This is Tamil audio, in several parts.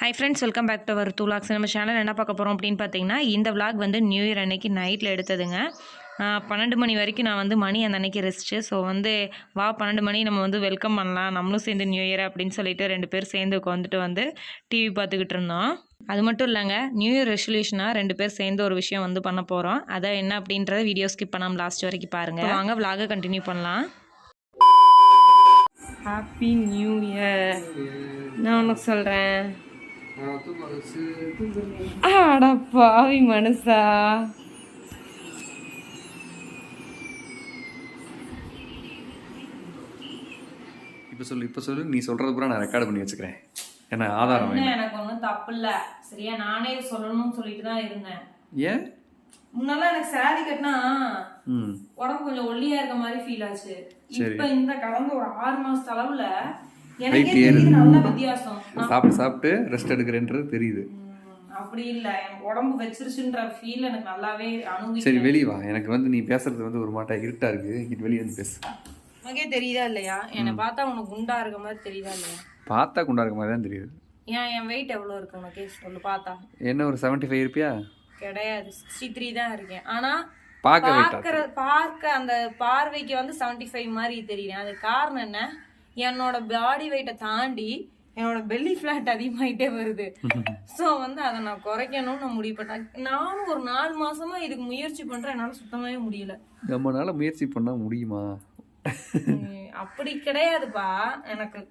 Hi friends welcome back to our two logs நம்ம சேனல் என்ன பார்க்க போகிறோம் அப்படின்னு பார்த்தீங்கன்னா இந்த vlog வந்து நியூ இயர் அன்னைக்கு நைட்டில் எடுத்ததுங்க. பன்னெண்டு மணி வரைக்கும் நான் வந்து மணி அந்த அன்னைக்கு ரெஸ்ட்டு ஸோ வந்து வா பன்னெண்டு மணி நம்ம வந்து வெல்கம் பண்ணலாம். நம்மளும் சேர்ந்து நியூ இயர் அப்படின்னு சொல்லிட்டு ரெண்டு பேர் சேர்ந்து உட்காந்துட்டு வந்து டிவி பார்த்துக்கிட்டு இருந்தோம். அது மட்டும் இல்லைங்க நியூ இயர் ரெசல்யூஷனாக ரெண்டு பேர் சேர்ந்து ஒரு விஷயம் வந்து பண்ண போகிறோம் அதான் என்ன அப்படின்றத வீடியோ ஸ்கிப் பண்ணாமல் லாஸ்ட் வரைக்கும் பாருங்கள் வாங்க vlog கண்டினியூ பண்ணலாம். ஹாப்பி நியூ இயர் நான் உனக்கு சொல்கிறேன் அட பாவி மனுஷா இப்போ சொல்லு இப்போ சொல்லு நீ சொல்றது பூரா நான் ரெக்கார்ட் பண்ணி வச்சுக்கிறேன். என்ன ஆதாரம் வேணும். எனக்கு ஒன்றும் தப்பு இல்லை சரியா நானே சொல்லணும்னு சொல்லிட்டு தான் இருந்தேன். ஏன்? முன்னெல்லாம் எனக்கு சாரி கட்டினா ம். உடம்பு கொஞ்சம் ஒல்லியா இருக்க மாதிரி ஃபீல் ஆச்சு. இப்ப இந்த கடந்த ஒரு ஆறு மாசத்து அளவுல எனக்கே ஏறுது. சாப்பிட்டு சாப்பிட்டு ரெஸ்ட் எடுக்கிறேன்றது தெரியுது. அப்படி இல்ல. உடம்பு வச்சிருச்சுன்ற ஃபீல் எனக்கு நல்லாவே சரி வெளியே வா. எனக்கு வந்து நீ பேசுறது வந்து ஒரு மாட்டா இருட்டா இருக்கு. இங்கிட்டு வெளியே வந்து பேசு. உனக்கே தெரியுதா இல்லையா? என்னை பார்த்தா உனக்கு குண்டா இருக்க மாதிரி தெரியுதா இல்லையா? பார்த்தா குண்டா இருக்க மாதிரி தான் தெரியுது. ஏன் என் வெயிட் எவ்வளவு இருக்கு உனக்கே? சொல்லு பார்த்தா. என்ன ஒரு செவன்ட்டி ஃபைவ் இருப்பியா? கிடையாது. சிக்ஸ்டி த்ரீ தான் இருக்கேன். ஆனா பார்க்க பார்க்க அந்த பார்வைக்கு வந்து 75 ஃபைவ் மாதிரி தெரியுறேன் அது காரணம் என்ன? என்னோட பாடி வெயிட்டை தாண்டி என்னோட பெல்லி ஃபிளாட் அதிகமாயிட்டே வருது. ஸோ வந்து அதை நான் குறைக்கணும்னு நான் முடிவு பண்ணேன். நானும் ஒரு நாலு மாசமா இதுக்கு முயற்சி பண்றேன். என்னால சுத்தமாவே முடியல. நம்மனால முயற்சி பண்ணா முடியுமா? அப்படி கிடையாதுப்பா. எனக்கு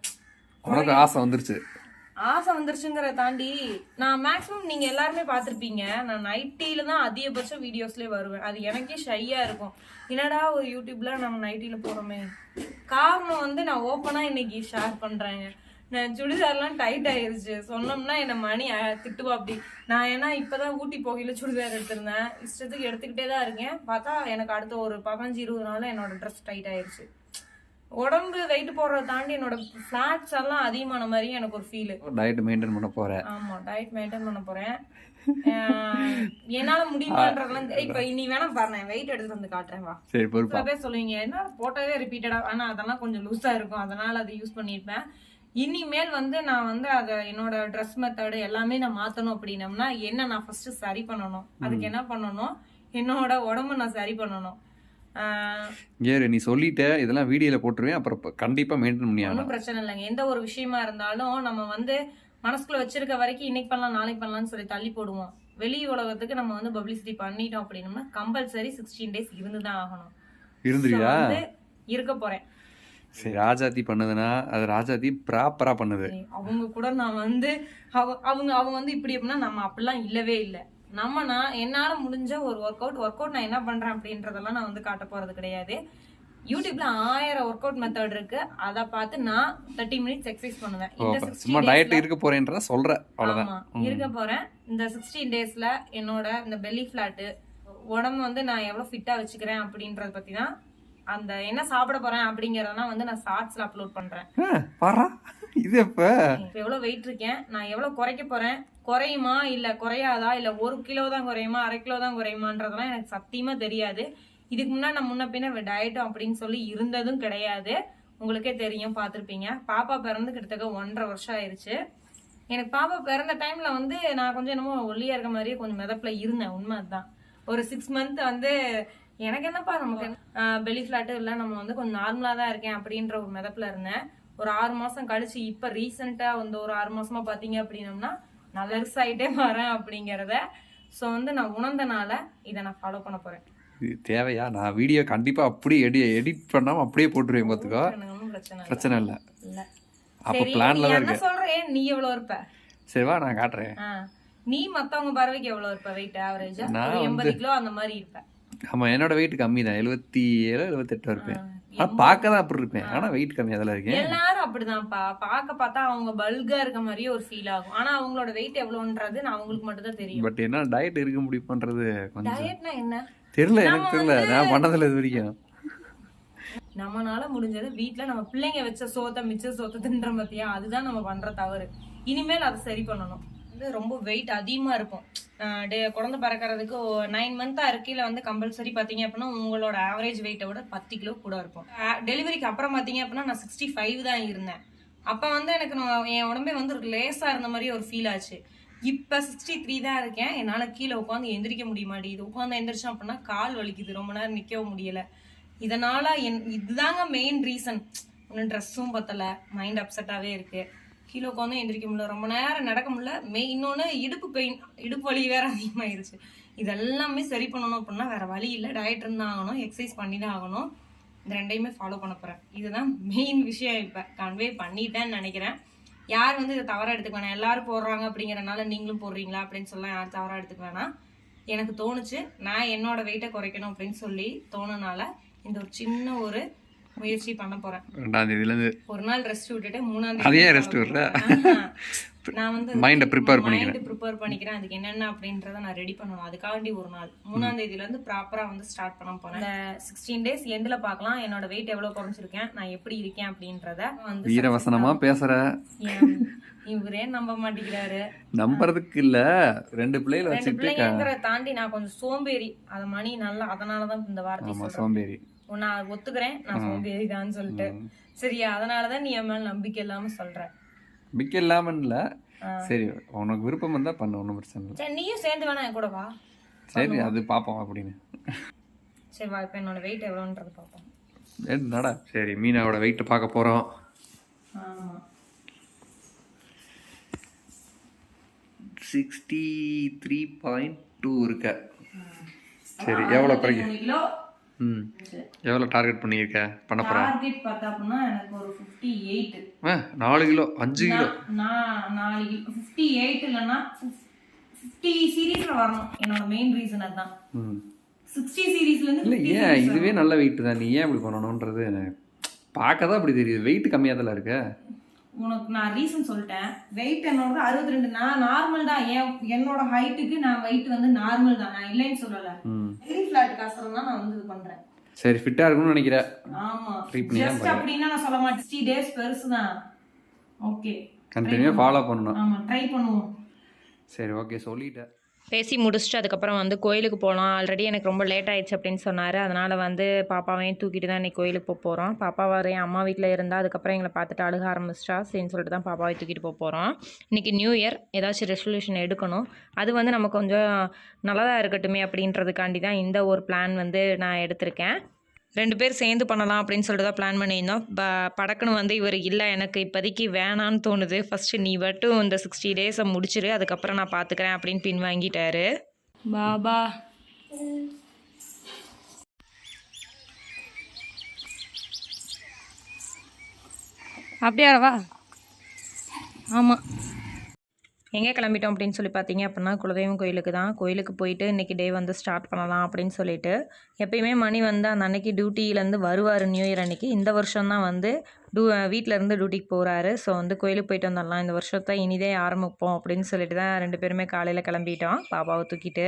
உனக்கு ஆசை வந்துருச்சு. ஆசை வந்துருச்சுங்கிறத தாண்டி நான் மேக்ஸிமம் நீங்க எல்லாருமே பார்த்துருப்பீங்க. நான் நைட்டில தான் அதிகபட்சம் வீடியோஸ்லயே வருவேன். அது எனக்கே ஷையா இருக்கும். என்னடா ஒரு யூடியூப்ல நம்ம நைட்டில போறோமே. காரணம் வந்து நான் ஓப்பனா இன்னைக்கு ஷேர் பண்றேங்க. நான் சுடிதார்லாம் டைட் ஆயிருச்சு. சொன்னோம்னா என்ன மணி திட்டுவா அப்படி. நான் ஏன்னா இப்பதான் ஊட்டி போகையில சுடிதார் எடுத்திருந்தேன். இஷ்டத்துக்கு எடுத்துக்கிட்டே தான் இருக்கேன். பார்த்தா எனக்கு அடுத்த ஒரு பதினஞ்சு இருபது நாள்ல என்னோட ட்ரெஸ் டைட் ஆயிருச்சு. உடம்பு வெயிட் போடுறத தாண்டி என்னோட ஃபிளாட்ஸ் எல்லாம் அதிகமான மாதிரி எனக்கு ஒரு ஃபீல் டயட் மெயின்டைன் பண்ண போற. ஆமா டயட் மெயின்டைன் பண்ண போறேன். என்னால முடியுமான்றதெல்லாம் இப்ப நீ வேணா பாரு வெயிட் எடுத்துட்டு வந்து காட்டுறேன் வா. சரி பொறுப்பா. பேர் சொல்லுவீங்க என்ன போட்டோவே ரிப்பீட்டடா ஆனா அதெல்லாம் கொஞ்சம் லூஸா இருக்கும். அதனால அதை யூஸ் பண்ணிருப்பேன் இனிமேல் வந்து நான் வந்து அதை என்னோட ட்ரெஸ் மெத்தடு எல்லாமே நான் மாத்தணும் அப்படின்னம்னா என்ன நான் ஃபர்ஸ்ட் சரி பண்ணணும்? அதுக்கு என்ன பண்ணணும்? என்னோட உடம்ப நான் சரி பண்ணணும். ஏறு நீ சொல்லிட்ட இதெல்லாம் வீடியோல போட்டுருவேன். அப்புறம் கண்டிப்பா மெயின்டைன் பண்ணி ஒன்றும் பிரச்சனை இல்லைங்க. எந்த ஒரு விஷயமா இருந்தாலும் நம்ம வந்து மனசுக்குள்ள வச்சிருக்க வரைக்கும் இன்னைக்கு பண்ணலாம் நாளைக்கு பண்ணலாம்னு சொல்லி தள்ளி போடுவோம். வெளி உலகத்துக்கு நம்ம வந்து பப்ளிசிட்டி பண்ணிட்டோம் அப்படின்னம்னா கம்பல்சரி சிக்ஸ்டீன் டேஸ் இருந்து தான் ஆகணும் இருந்துருவியா? இருக்க போறேன். சரி ராஜாத்தி பண்ணுதுன்னா அது ராஜாத்தி ப்ராப்பரா பண்ணுது. அவங்க கூட நான் வந்து அவ- அவங்க அவங்க வந்து இப்படி எப்படின்னா நம்ம அப்படிலாம் இல்லவே இல்லை. நம்ம நான் என்னால முடிஞ்ச ஒரு ஒர்க் அவுட் ஒர்க் அவுட் நான் என்ன பண்றேன் அப்படின்றதெல்லாம் நான் வந்து காட்ட போறது கிடையாது. யூடியூப்ல ஆயிரம் ஒர்க் அவுட் மெத்தட் இருக்கு. அதை பார்த்து நான் தேர்ட்டி மினிட்ஸ் எக்ஸசைஸ் பண்ணுவேன். இந்த அப்ப 60 சும்மா டயட் இருக்க போறேன்றத சொல்ற அவ்வளவுதான். ஆமா இருக்க போறேன். இந்த சிக்ஸ்டீன் டேஸ்ல என்னோட இந்த பெல்லி ஃபிளாட்டு உடம்பு வந்து நான் எவ்வளவு ஃபிட்டா வச்சுக்கிறேன் அப்படின்றத பத்தி தான் அந்த என்ன சாப்பிட போறேன் அப்படிங்கறதெல்லாம் வந்து நான் ஷார்ட்ஸ்ல அப்லோட் பண்றேன். பாரா இது எப்ப? இப்ப எவ்வளவு வெயிட் இருக்கேன் நான் எவ்வளவு குறைக்க போறேன் குறையுமா? இல்லை குறையாதா? இல்லை ஒரு கிலோ தான் குறையுமா? அரை கிலோ தான் குறையுமான்றதெல்லாம் எனக்கு சத்தியமாக தெரியாது. இதுக்கு முன்னாடி நான் முன்ன பின்ன டயட்டும் அப்படின்னு சொல்லி இருந்ததும் கிடையாது. உங்களுக்கே தெரியும் பார்த்துருப்பீங்க. பாப்பா பிறந்து கிட்டத்தட்ட ஒன்றரை வருஷம் ஆயிடுச்சு எனக்கு பாப்பா பிறந்த டைம்ல வந்து நான் கொஞ்சம் என்னமோ ஒல்லியா இருக்க மாதிரியே கொஞ்சம் மிதப்புல இருந்தேன். உண்மை அதுதான். ஒரு சிக்ஸ் மந்த் வந்து எனக்கு என்னப்பா நமக்கு பெலி ஃபிளாட்டு இல்லை. நம்ம வந்து கொஞ்சம் நார்மலாக தான் இருக்கேன் அப்படின்ற ஒரு மிதப்புல இருந்தேன். ஒரு ஆறு மாதம் கழிச்சு இப்போ ரீசெண்டாக வந்து ஒரு ஆறு மாசமா பார்த்தீங்க அப்படின்னம்னா நான் லெர்ஸ் ஆயிட்டே வரேன் அப்படிங்கறத சோ வந்து நான் உணர்ந்தனால இதை நான் ஃபாலோ பண்ண போறேன். இது தேவையா? நான் வீடியோ கண்டிப்பா அப்படியே எடி எடிட் பண்ணாம அப்படியே போட்டுருவேன் ஒன்றும் பிரச்சனை இல்லை. பிரச்சனை இல்ல. இல்ல. அப்ப பிளான்ல தான் இருக்கு. சொல்றேன் நீ எவ்வளவு இருப்ப? சரி வா நான் காட்டுறேன். நீ மத்தவங்க பார்வைக்கு எவ்வளவு இருப்ப? வெயிட் ஆவரேஜா நான் எண்பது கிலோ அந்த மாதிரி இருப்ப. ஆமா என்னோட வெயிட் கம்மி தான் எழுபத்தி ஏழு எழுபத்தெட்டு இருப்பேன். பார்க்க தான் அப்படி இருப்பேன். ஆனா வெயிட் கம்மியா தான் இருக்கேன். எல்லாரும் அப்படிதான்ப்பா. பார்க்க பார்த்தா அவங்க பல்கா இருக்க மாதிரியே ஒரு ஃபீல் ஆகும். ஆனா அவங்களோட வெயிட் எவ்வளவுன்றது நான் அவங்களுக்கு மட்டும் தான் தெரியும். பட் என்ன டயட் இருக்க முடியும் பண்றது கொஞ்சம் டயட்னா என்ன? தெரியல எனக்கு தெரியல. நான் பண்ணதில்ல இது வரைக்கும். நம்மனால முடிஞ்சது வீட்ல நம்ம பிள்ளைங்க வச்ச சோத்த மிச்ச சோத்த தின்ற பத்தியா அதுதான் நம்ம பண்ற தவறு. இனிமேல் அதை சரி பண்ணணும். வந்து ரொம்ப வெயிட் அதிகமாக இருக்கும். டே- குழந்தை பிறக்கறதுக்கு நைன் மந்த்தாக இருக்கையில் வந்து கம்பல்சரி பார்த்தீங்க அப்படின்னா உங்களோட ஆவரேஜ் வெயிட்டை விட பத்து கிலோ கூட இருக்கும் டெலிவரிக்கு அப்புறம் பார்த்தீங்க அப்படின்னா நான் சிக்ஸ்டி ஃபைவ் தான் இருந்தேன். அப்போ வந்து எனக்கு நான் என் உடம்பே வந்து ஒரு லேசாக இருந்த மாதிரி ஒரு ஃபீல் ஆச்சு. இப்போ சிக்ஸ்டி த்ரீ தான் இருக்கேன். என்னால் கீழே உட்காந்து எந்திரிக்க முடிய மாட்டேங்குது. உட்காந்து எந்திரிச்சோம் அப்படின்னா கால் வலிக்குது. ரொம்ப நேரம் நிற்கவும் முடியலை. இதனால் என் இதுதாங்க மெயின் ரீசன் ஒன்றும் ட்ரெஸ்ஸும் பத்தலை. மைண்ட் அப்செட்டாகவே இருக்குது கீழே உட்காந்து எந்திரிக்க முடியல. ரொம்ப நேரம் நடக்க முடியல. மெய் இன்னொன்று இடுப்பு பெயின் இடுப்பு வலி வேற அதிகமாயிருச்சு. இதெல்லாமே சரி பண்ணணும் அப்படின்னா வேற வழி இல்லை. டயட் இருந்தால் ஆகணும் எக்ஸசைஸ் பண்ணி தான் ஆகணும். இந்த ரெண்டையுமே ஃபாலோ பண்ண போகிறேன் இதுதான் மெயின் விஷயம் இப்போ. கன்வே பண்ணிட்டேன்னு நினைக்கிறேன். யார் வந்து இதை தவறாக எடுத்துக்க வேணாம். எல்லாரும் போடுறாங்க அப்படிங்கிறனால நீங்களும் போடுறீங்களா அப்படின்னு சொல்லலாம். யார் தவறாக எடுத்துக்க வேணாம். எனக்கு தோணுச்சு நான் என்னோட வெயிட்டை குறைக்கணும் அப்படின்னு சொல்லி தோணுனால இந்த ஒரு சின்ன ஒரு முயற்சி பண்ண போறேன். ரெண்டாம் தேதியிலேருந்து ஒரு நாள் ரெஸ்ட் விட்டுட்டு மூணாம் அதையே rest விடுற? நான் வந்து மைண்டை ப்ரிப்பேர் பண்ணிக்கிறேன். ப்ரிப்பேர் பண்ணிக்கிறேன். அதுக்கு என்னென்ன அப்படின்றத நான் ரெடி பண்ணணும். அதுக்காண்டி ஒரு நாள். மூணாம் தேதியில இருந்து ப்ராப்பரா வந்து ஸ்டார்ட் பண்ண போறேன். இந்த சிக்ஸ்டீன் டேஸ் எண்ட்ல பார்க்கலாம். என்னோட வெயிட் எவ்வளவு குறைஞ்சிருக்கேன்? நான் எப்படி இருக்கேன் அப்படின்றத வந்து வீரவசனமா பேசுற. ஏன்? இவரே நம்ப மாட்டேங்கிறாரு. நம்புறதுக்கு இல்ல. ரெண்டு பிள்ளைகளை பிள்ளைங்கிற தாண்டி நான் கொஞ்சம் சோம்பேறி. அத மணி நல்லா அதனாலதான் இந்த வார்த்தை சோம்பேறி. நான் ஒத்துக்கிறேன். நான் சோம்பேறி தான் சொல்லிட்டு. சரியா அதனாலதான் நீ என் மேல நம்பிக்கை இல்லாம சொல்ற. மிக்க இல்லாம இல்ல. சரி உனக்கு விருப்பம் இருந்தா பண்ணு ஒன்றும் பிரச்சனை இல்லை. சரி நீயும் சேர்ந்து வேணா என் கூட வா. சரி அது பார்ப்போம் அப்படின்னு. சரி வா இப்ப என்னோட வெயிட் எவ்வளோன்றது பார்ப்போம் என்னடா? சரி மீனாவோட வெயிட் பார்க்க ஆமா சிக்ஸ்டி த்ரீ பாயிண்ட் டூ இருக்க. சரி எவ்வளோ குறைக்க? ம். எவ்வளோ டார்கெட் பண்ணியிருக்க? பண்ண போற? டார்கெட் பார்த்தா அப்படின்னா எனக்கு ஒரு ஃபிஃப்டி எயிட் ஆ நாலு கிலோ அஞ்சு கிலோ. நான் நாலு கிலோ ஃபிஃப்டி எயிட் இல்லைன்னா ஃபிஃப்டி சீரீஸ்ல வரணும். என்னோட மெயின் ரீசன் அதுதான். ம். சிக்ஸ்டி சீரீஸ்ல இருந்து இல்லை ஏன்? இதுவே நல்ல வெயிட் தான். நீ ஏன் இப்படி பண்ணணுன்றது பார்க்க தான் அப்படி தெரியுது. வெயிட் கம்மியாக தான் இருக்க? உனக்கு நான் ரீசன் சொல்லிட்டேன். வெயிட் என்னோட அறுபத்தி ரெண்டு நான் நார்மல் தான். என் என்னோட ஹைட்டுக்கு நான் வெயிட் வந்து நார்மல் தான். நான் இல்லைன்னு சொல்லல. வெரி ஃபிளாட் தான் நான் வந்து இது பண்றேன். சரி ஃபிட்டாக இருக்கணும்னு நினைக்கிறேன் ஆமா. ஜஸ்ட் அப்படின்னா நான் சொல்ல மாட்டேன். சிக்ஸ்டி டேஸ் பெருசு தான். ஓகே கண்டினியூவாக ஃபாலோ பண்ணணும். ஆமா ட்ரை பண்ணுவோம். சரி ஓகே சொல்லிட்டேன். பேசி முடிச்சுட்டு அதுக்கப்புறம் வந்து கோயிலுக்கு போகலாம். ஆல்ரெடி எனக்கு ரொம்ப லேட் ஆயிடுச்சு அப்படின்னு சொன்னார். அதனால் வந்து பாப்பாவையும் தூக்கிட்டு தான் இன்றைக்கி கோயிலுக்கு போக போகிறோம் பாப்பா வரையும் என் அம்மா வீட்டில் இருந்தால் அதுக்கப்புறம் எங்களை பார்த்துட்டு அழுக ஆரம்பிச்சிட்டா. சரின்னு சொல்லிட்டு தான் பாப்பாவை தூக்கிட்டு போக போகிறோம் இன்றைக்கி நியூ இயர் ஏதாச்சும் ரெசல்யூஷன் எடுக்கணும். அது வந்து நம்ம கொஞ்சம் நல்லதாக இருக்கட்டுமே அப்படின்றதுக்காண்டி தான் இந்த ஒரு பிளான் வந்து நான் எடுத்திருக்கேன். ரெண்டு பேர் சேர்ந்து பண்ணலாம் அப்படின்னு சொல்லிட்டு தான் பிளான் பண்ணியிருந்தோம். ப படக்குன்னு வந்து இவர் இல்லை எனக்கு இப்போதைக்கு வேணான்னு தோணுது. ஃபஸ்ட்டு நீ மட்டும் இந்த சிக்ஸ்டி டேஸை முடிச்சிரு. அதுக்கப்புறம் நான் பார்த்துக்கிறேன் அப்படின்னு பின் வாங்கிட்டாரு. பாபா. அப்படியா வா. ஆமாம் எங்கே கிளம்பிட்டோம் அப்படின்னு சொல்லி பார்த்தீங்க அப்படின்னா குலதெய்வம் கோயிலுக்கு தான். கோயிலுக்கு போயிட்டு இன்றைக்கி டே வந்து ஸ்டார்ட் பண்ணலாம் அப்படின்னு சொல்லிட்டு எப்பயுமே மணி வந்து அந்த அன்னைக்கு டியூட்டியிலேருந்து வருவார் நியூ இயர் அன்னைக்கு. இந்த வருஷம் தான் வந்து டூ வீட்டிலேருந்து டியூட்டிக்கு போகிறாரு ஸோ வந்து கோயிலுக்கு போயிட்டு வந்துடலாம். இந்த வருஷத்தை இனிதே ஆரம்பிப்போம் அப்படின்னு சொல்லிட்டு தான் ரெண்டு பேருமே காலையில் கிளம்பிட்டோம். பாப்பாவை தூக்கிட்டு.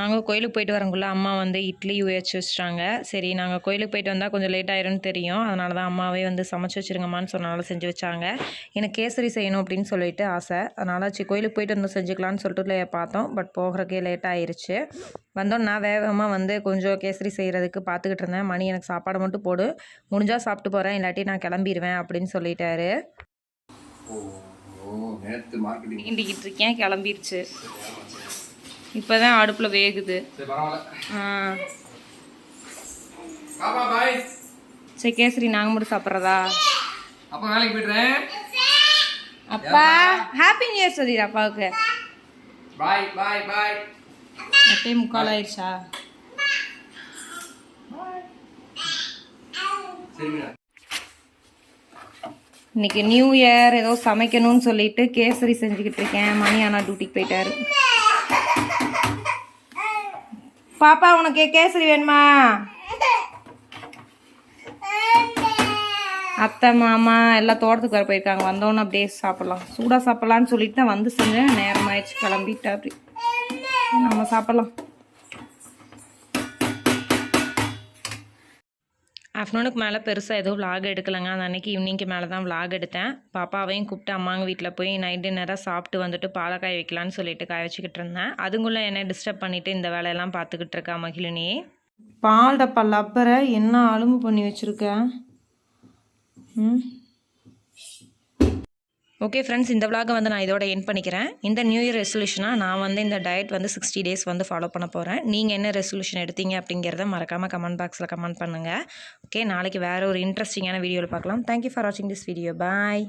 நாங்கள் கோயிலுக்கு போயிட்டு வரக்குள்ள அம்மா வந்து இட்லி வச்சு வச்சிட்டாங்க. சரி நாங்கள் கோயிலுக்கு போயிட்டு வந்தால் கொஞ்சம் லேட் ஆயிரும்னு தெரியும். அதனால தான் அம்மாவே வந்து சமைச்சு வச்சிருங்கம்மான்னு சொன்னாலும் செஞ்சு வச்சாங்க. எனக்கு கேசரி செய்யணும் அப்படின்னு சொல்லிட்டு ஆசை. அதனால் சரி கோயிலுக்கு போயிட்டு வந்து செஞ்சுக்கலான்னு சொல்லிட்டு பார்த்தோம். பட் போகிறக்கே லேட் ஆயிருச்சு. வந்தோம் நான் வேகமாக வந்து கொஞ்சம் கேசரி செய்கிறதுக்கு பார்த்துக்கிட்டு இருந்தேன். மணி எனக்கு சாப்பாடு மட்டும் போடு. முடிஞ்சால் சாப்பிட்டு போகிறேன் இல்லாட்டி நான் கிளம்பிடுவேன் அப்படின்னு சொல்லிட்டாரு. நேற்று மார்க்கெட்டிங் இருக்கேன் கிளம்பிருச்சு. இப்போ தான் அடுப்பில் வேகுது. சரி கேசரி நாங்கள் மட்டும் சாப்பிட்றதா? அப்போ வேலைக்கு போய்ட்டுறேன். அப்பா ஹாப்பி நியூ இயர் சொல்லிடு அப்பாவுக்கு. பாய் பாய் பாய். எப்பயே முக்கால் ஆயிடுச்சா? இன்னைக்கு நியூ இயர் ஏதோ சமைக்கணும்னு சொல்லிட்டு கேசரி செஞ்சுக்கிட்டு இருக்கேன். மணி ஆனால் டியூட்டிக்கு போயிட்டாரு. பாப்பா உனக்கு கேசரி வேணுமா? அத்தை மாமா எல்லாம் தோட்டத்துக்கு வர போயிருக்காங்க. வந்தோன்னு அப்படியே சாப்பிடலாம். சூடாக சாப்பிட்லான்னு சொல்லிட்டு தான் வந்து செஞ்சேன். நேரம் ஆயிடுச்சு அப்படி. நம்ம சாப்பிடலாம். ஆஃப்டர்நூனுக்கு மேலே பெருசாக எதுவும் விலாக் எடுக்கலைங்க. அந்த அன்னைக்கு ஈவினிங்க்கு மேலே தான் விலாக் எடுத்தேன். பாப்பாவையும் கூப்பிட்டு அம்மாங்க வீட்டில் போய் நைட் டின்னராக சாப்பிட்டு வந்துட்டு பாலை காய வைக்கலான்னு சொல்லிட்டு காய வச்சுக்கிட்டு இருந்தேன். அதுக்குள்ளே என்னை டிஸ்டர்ப் பண்ணிவிட்டு இந்த வேலையெல்லாம் பார்த்துக்கிட்டு இருக்கா மகிழினி. பால் டப்பா லப்பரை என்ன அலும்பு பண்ணி வச்சுருக்க? ம்? ஓகே ஃப்ரெண்ட்ஸ் இந்த vlog வந்து நான் இதோட என் பண்ணிக்கிறேன். இந்த நியூ இயர் ரெசல்யூஷனாக நான் வந்து இந்த டயட் வந்து சிக்ஸ்டி டேஸ் வந்து ஃபாலோ பண்ண போகிறேன் நீங்கள் என்ன ரெசல்யூஷன் எடுத்தீங்க அப்படிங்கிறத மறக்காமல் கமெண்ட் பாக்ஸில் கமெண்ட் பண்ணுங்கள் ஓகே நாளைக்கு வேறு ஒரு இன்ட்ரெஸ்டிங்கான வீடியோவில் பார்க்கலாம். தேங்க்யூ ஃபார் வாட்சிங் திஸ் வீடியோ பாய்